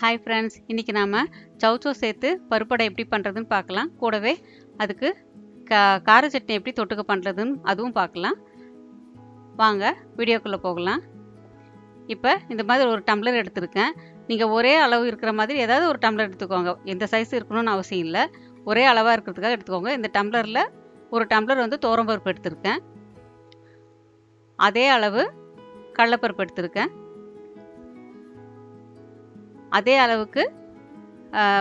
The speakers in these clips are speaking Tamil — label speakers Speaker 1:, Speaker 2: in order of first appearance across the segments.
Speaker 1: ஹாய் ஃப்ரெண்ட்ஸ் இன்றைக்கி நாம் சௌச்சோ சேர்த்து பருப்படை எப்படி பண்ணுறதுன்னு பார்க்கலாம். கூடவே அதுக்கு கா கார சட்னி எப்படி தொட்டுக்க பண்ணுறதுன்னு அதுவும் பார்க்கலாம். வாங்க வீடியோக்குள்ளே போகலாம். இப்போ இந்த மாதிரி ஒரு டம்ளர் எடுத்திருக்கேன். நீங்கள் ஒரே அளவு இருக்கிற மாதிரி ஏதாவது ஒரு டம்ளர் எடுத்துக்கோங்க. எந்த சைஸ் இருக்கணும்னு அவசியம் இல்லை. ஒரே அளவாக இருக்கிறதுக்காக எடுத்துக்கோங்க. இந்த டம்ளரில் ஒரு டம்ளர் வந்து தோரம்பருப்பு எடுத்திருக்கேன். அதே அளவு கடலப்பருப்பு எடுத்திருக்கேன். அதே அளவுக்கு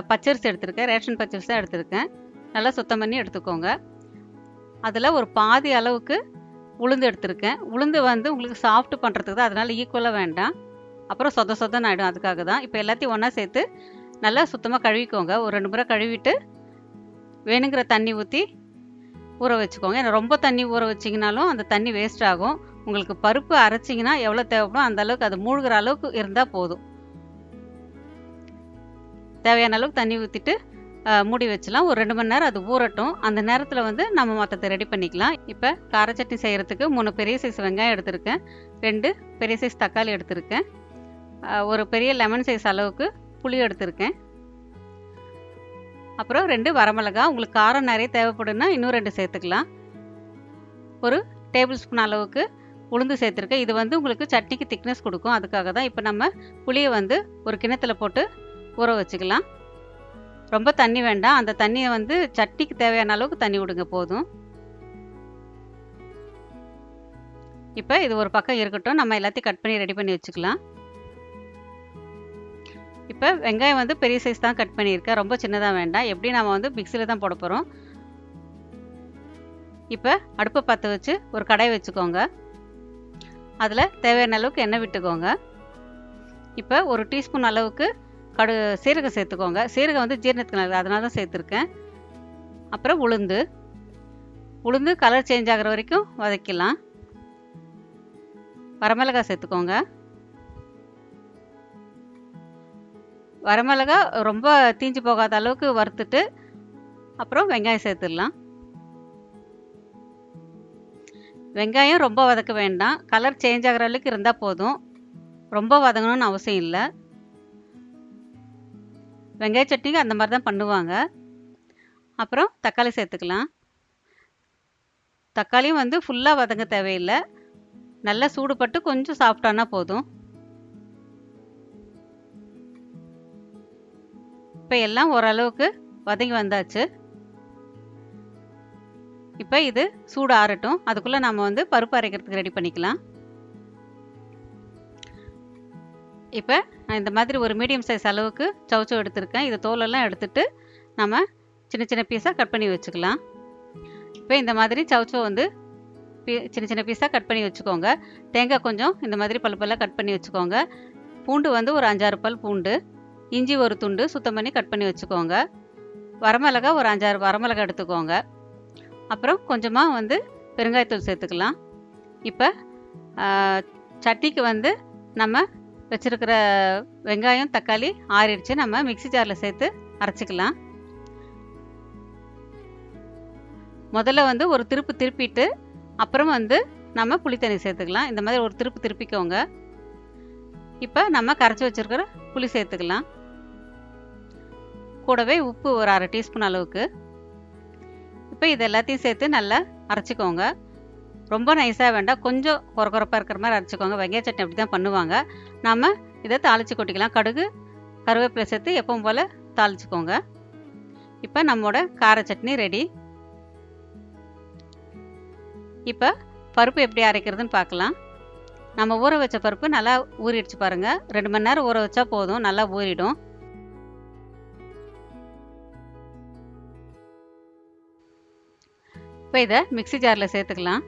Speaker 1: பச்சரிசி எடுத்திருக்கேன். ரேஷன் பச்சரிசி தான் எடுத்திருக்கேன். நல்லா சுத்தம் பண்ணி எடுத்துக்கோங்க. அதில் ஒரு பாதி அளவுக்கு உளுந்து எடுத்திருக்கேன். உளுந்து வந்து உங்களுக்கு சாஃப்ட் பண்ணுறதுக்கு தான் அதனால் ஈக்குவலாக வேண்டாம். அப்புறம் சொத சொதன்னு ஆகிடும் அதுக்காக தான். இப்போ எல்லாத்தையும் ஒன்றா சேர்த்து நல்லா சுத்தமாக கழுவிக்கோங்க. ஒரு ரெண்டு முறை கழுவிட்டு வேணுங்கிற தண்ணி ஊற்றி ஊற வச்சுக்கோங்க. ஏன்னா ரொம்ப தண்ணி ஊற வச்சிங்கனாலும் அந்த தண்ணி வேஸ்ட் ஆகும். உங்களுக்கு பருப்பு அரைச்சிங்கன்னா எவ்வளோ தேவைப்படும் அந்த அளவுக்கு அது மூழ்கிற அளவுக்கு இருந்தால் போதும். தேவையான அளவுக்கு தண்ணி ஊற்றிட்டு மூடி வச்சலாம் ஒரு ரெண்டு மணி நேரம் அது ஊறட்டும். அந்த நேரத்தில் வந்து நம்ம மொத்தத்தை ரெடி பண்ணிக்கலாம். இப்போ கார சட்னி செய்கிறதுக்கு மூணு பெரிய சைஸ் வெங்காயம் எடுத்திருக்கேன். ரெண்டு பெரிய சைஸ் தக்காளி எடுத்திருக்கேன். ஒரு பெரிய லெமன் சைஸ் அளவுக்கு புளி எடுத்திருக்கேன். அப்புறம் ரெண்டு வரமிளகா உங்களுக்கு காரம் நிறைய தேவைப்படுன்னா இன்னும் ரெண்டு சேர்த்துக்கலாம். ஒரு டேபிள் ஸ்பூன் அளவுக்கு உளுந்து சேர்த்துருக்கேன். இது வந்து உங்களுக்கு சட்னிக்கு திக்னஸ் கொடுக்கும். அதுக்காக தான் இப்போ நம்ம புளியை வந்து ஒரு கிணத்துல போட்டு ஊற வச்சுக்கலாம். ரொம்ப தண்ணி வேண்டாம். அந்த தண்ணியை வந்து சட்னிக்கு தேவையான அளவுக்கு தண்ணி விடுங்க போதும். இப்போ இது ஒரு பக்கம் இருக்கட்டும். நம்ம எல்லாத்தையும் கட் பண்ணி ரெடி பண்ணி வச்சுக்கலாம். இப்போ வெங்காயம் வந்து பெரிய சைஸ் தான் கட் பண்ணியிருக்கேன். ரொம்ப சின்னதாக வேண்டாம். எப்படி நம்ம வந்து மிக்சியில் தான் போட போகிறோம் இப்போ அடுப்பை பற்ற வச்சு ஒரு கடாய் வச்சுக்கோங்க. அதில் தேவையான அளவுக்கு எண்ணெய் விட்டுக்கோங்க. இப்போ ஒரு டீஸ்பூன் அளவுக்கு கடு சீரகம் சேர்த்துக்கோங்க. சீரகம் வந்து ஜீரணத்துக்கு நல்லது. அதனால தான் சேர்த்துருக்கேன். அப்புறம் உளுந்து. உளுந்து கலர் சேஞ்ச் ஆகிற வரைக்கும் வதக்கலாம் வரமிளகாய் சேர்த்துக்கோங்க. வரமிளகா ரொம்ப தீஞ்சு போகாத அளவுக்கு வறுத்துட்டு அப்புறம் வெங்காயம் சேர்த்துடலாம். வெங்காயம் ரொம்ப வதக்க வேண்டாம். கலர் சேஞ்ச் ஆகிற அளவுக்கு இருந்தால் போதும். ரொம்ப வதங்கணும்னு அவசியம் இல்லை. வெங்காய சட்னிக்கு அந்த மாதிரி தான் பண்ணுவாங்க. அப்புறம் தக்காளி சேர்த்துக்கலாம். தக்காளியும் வந்து ஃபுல்லாக வதங்க தேவையில்லை. நல்லா சூடுபட்டு கொஞ்சம் சாஃப்டானா போதும். இப்போ எல்லாம் ஓரளவுக்கு வதங்கி வந்தாச்சு. இப்போ இது சூடு ஆறட்டும். அதுக்குள்ளே நம்ம வந்து பருப்பு அரைக்கிறதுக்கு ரெடி பண்ணிக்கலாம். இப்போ நான் இந்த மாதிரி ஒரு மீடியம் சைஸ் அளவுக்கு சவுச்சோ எடுத்திருக்கேன். இது தோலெல்லாம் எடுத்துட்டு நம்ம சின்ன சின்ன பீஸாக கட் பண்ணி வச்சுக்கலாம். இப்போ இந்த மாதிரி சவுச்சோ வந்து பீ சின்ன சின்ன பீஸாக கட் பண்ணி வச்சுக்கோங்க. தேங்காய் கொஞ்சம் இந்த மாதிரி பல் பல்லாக கட் பண்ணி வச்சுக்கோங்க. பூண்டு வந்து ஒரு அஞ்சாறு பல் பூண்டு இஞ்சி ஒரு துண்டு சுத்தம் பண்ணி கட் பண்ணி வச்சுக்கோங்க. வரமிளகா ஒரு அஞ்சாறு வரமிளகா எடுத்துக்கோங்க. அப்புறம் கொஞ்சமாக வந்து பெருங்காயத்தூள் சேர்த்துக்கலாம். இப்போ சட்டிக்கு வந்து நம்ம வச்சுருக்கிற வெங்காயம் தக்காளி ஆறிடுச்சு. நம்ம மிக்சி ஜாரில் சேர்த்து அரைச்சிக்கலாம். முதல்ல வந்து ஒரு திருப்பு திருப்பிட்டு அப்புறம் வந்து நம்ம புளி தண்ணி சேர்த்துக்கலாம். இந்த மாதிரி ஒரு திருப்பு திருப்பிக்கோங்க. இப்போ நம்ம கரைச்சி வச்சுருக்கிற புளி சேர்த்துக்கலாம். கூடவே உப்பு ஒரு அரை டீஸ்பூன் அளவுக்கு. இப்போ இது எல்லாத்தையும் சேர்த்து நல்லா அரைச்சிக்கோங்க. ரொம்ப நைஸாக வேண்டாம் கொஞ்சம் குறக்குறப்பாக இருக்கிற மாதிரி அரைச்சிக்கோங்க. வெங்காய சட்னி அப்படி தான் பண்ணுவாங்க. நாம் இதை தாளித்து கொட்டிக்கலாம். கடுகு கருவேப்பிலை சேர்த்து எப்பவும் போல் தாளிச்சிக்கோங்க. இப்போ நம்மளோட கார சட்னி ரெடி இப்போ பருப்பு எப்படி அரைக்கிறதுன்னு பார்க்கலாம். நம்ம ஊற வச்ச பருப்பு நல்லா ஊறிடுச்சு பாருங்கள் ரெண்டு மணி நேரம் ஊற வச்சா போதும். நல்லா ஊறிடும். இப்போ இதை மிக்சி ஜாரில் சேர்த்துக்கலாம்.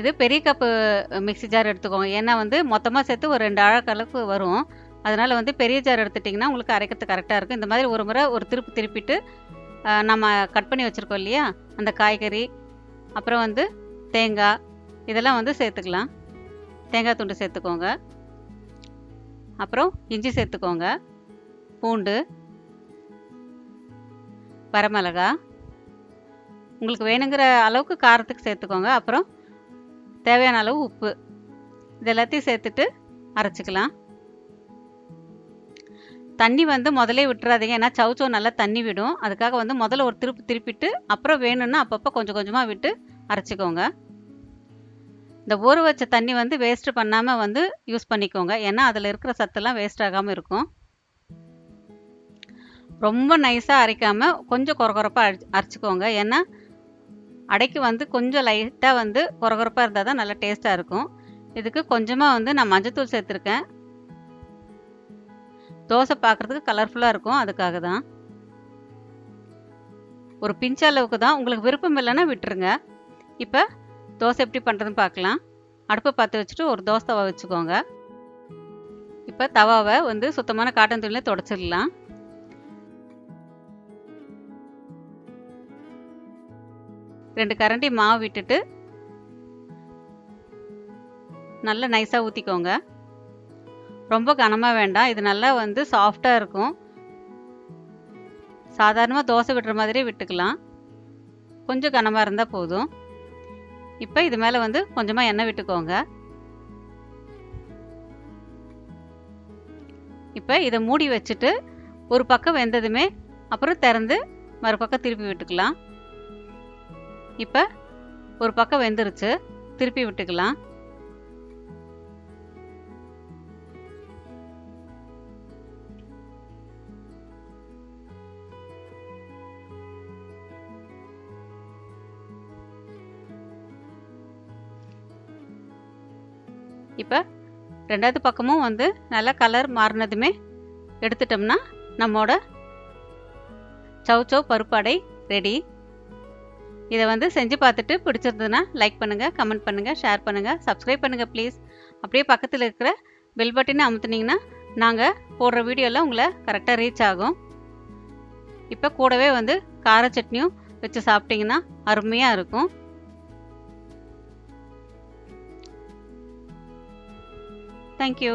Speaker 1: இது பெரிய கப்பு மிக்சி ஜார் எடுத்துக்கோங்க. ஏன்னா வந்து மொத்தமாக சேர்த்து ஒரு ரெண்டு அழகளவுக்கு வரும். அதனால் வந்து பெரிய ஜார் எடுத்துட்டிங்கன்னா உங்களுக்கு அரைக்கிறது கரெக்டாக இருக்கும். இந்த மாதிரி ஒரு முறை ஒரு திருப்பு திருப்பிட்டு நம்ம கட் பண்ணி வச்சுருக்கோம் இல்லையா? அந்த காய்கறி அப்புறம் வந்து தேங்காய் இதெல்லாம் வந்து சேர்த்துக்கலாம். தேங்காய் துண்டு சேர்த்துக்கோங்க. அப்புறம் இஞ்சி சேர்த்துக்கோங்க. பூண்டு வரமிளகா உங்களுக்கு வேணுங்கிற அளவுக்கு காரத்துக்கு சேர்த்துக்கோங்க. அப்புறம் தேவையான அளவு உப்பு. இது எல்லாத்தையும் சேர்த்துட்டு அரைச்சிக்கலாம். தண்ணி வந்து முதலே விட்டுறாதீங்க. ஏன்னா சவுச்சோ நல்லா தண்ணி விடும். அதுக்காக வந்து முதல்ல ஒரு திருப்பு திருப்பிட்டு அப்புறம் வேணும்னா அப்பப்போ கொஞ்சம் கொஞ்சமாக விட்டு அரைச்சிக்கோங்க. இந்த ஊற வச்ச தண்ணி வந்து வேஸ்ட்டு பண்ணாமல் வந்து யூஸ் பண்ணிக்கோங்க. ஏன்னா அதில் இருக்கிற சத்தெல்லாம் வேஸ்ட் ஆகாமல் இருக்கும். ரொம்ப நைஸாக அரைக்காமல் கொஞ்சம் குறகுறப்பாக அரைச்சி அரைச்சிக்கோங்க. ஏன்னா அடைக்கு வந்து கொஞ்சம் லைட்டாக வந்து குறகுறப்பாக இருந்தால் தான் நல்லா டேஸ்ட்டாக இருக்கும். இதுக்கு கொஞ்சமாக வந்து நான் மஞ்சத்தூள் சேர்த்துருக்கேன். தோசை பார்க்குறதுக்கு கலர்ஃபுல்லாக இருக்கும் அதுக்காக தான். ஒரு பிஞ்ச அளவுக்கு தான் உங்களுக்கு விருப்பம் இல்லைன்னா விட்டுருங்க. இப்போ தோசை எப்படி பண்ணுறதுன்னு பார்க்கலாம் அடுப்பை பற்ற வச்சுட்டு ஒரு தோசை தவா வச்சுக்கோங்க. இப்போ தவாவை வந்து சுத்தமான காட்டன் துணியில் தொடச்சிடலாம். ரெண்டு கரண்டி மாவு விட்டுட்டு நல்லா நைஸாக ஊற்றிக்கோங்க ரொம்ப கனமாக வேண்டாம். இது நல்லா வந்து சாஃப்டாக இருக்கும். சாதாரணமாக தோசை விட்டுற மாதிரியே விட்டுக்கலாம். கொஞ்சம் கனமாக இருந்தால் போதும். இப்போ இது மேலே வந்து கொஞ்சமாக எண்ணெய் விட்டுக்கோங்க. இப்போ இதை மூடி வச்சுட்டு ஒரு பக்கம் வெந்ததுமே அப்புறம் திறந்து மறுபக்கம் திருப்பி விட்டுக்கலாம். இப்போ ஒரு பக்கம் வெந்துருச்சு. திருப்பி விட்டுக்கலாம். இப்போ ரெண்டாவது பக்கமும் வந்து நல்லா கலர் மாறினதுமே எடுத்துட்டோம்னா நம்மோட சௌச்சௌ பருப்பு அடை ரெடி இதை வந்து செஞ்சு பார்த்துட்டு பிடிச்சிருந்ததுன்னா லைக் பண்ணுங்கள் கமெண்ட் பண்ணுங்கள் ஷேர் பண்ணுங்கள் சப்ஸ்கிரைப் பண்ணுங்கள் ப்ளீஸ் அப்படியே பக்கத்தில் இருக்கிற பெல் பட்டனை அமுத்துனீங்கன்னா நாங்கள் போடுற வீடியோவில் உங்களை கரெக்டாக ரீச் ஆகும். இப்போ கூடவே வந்து கார சட்னியும் வச்சு சாப்பிட்டிங்கன்னா அருமையாக இருக்கும். தேங்க்யூ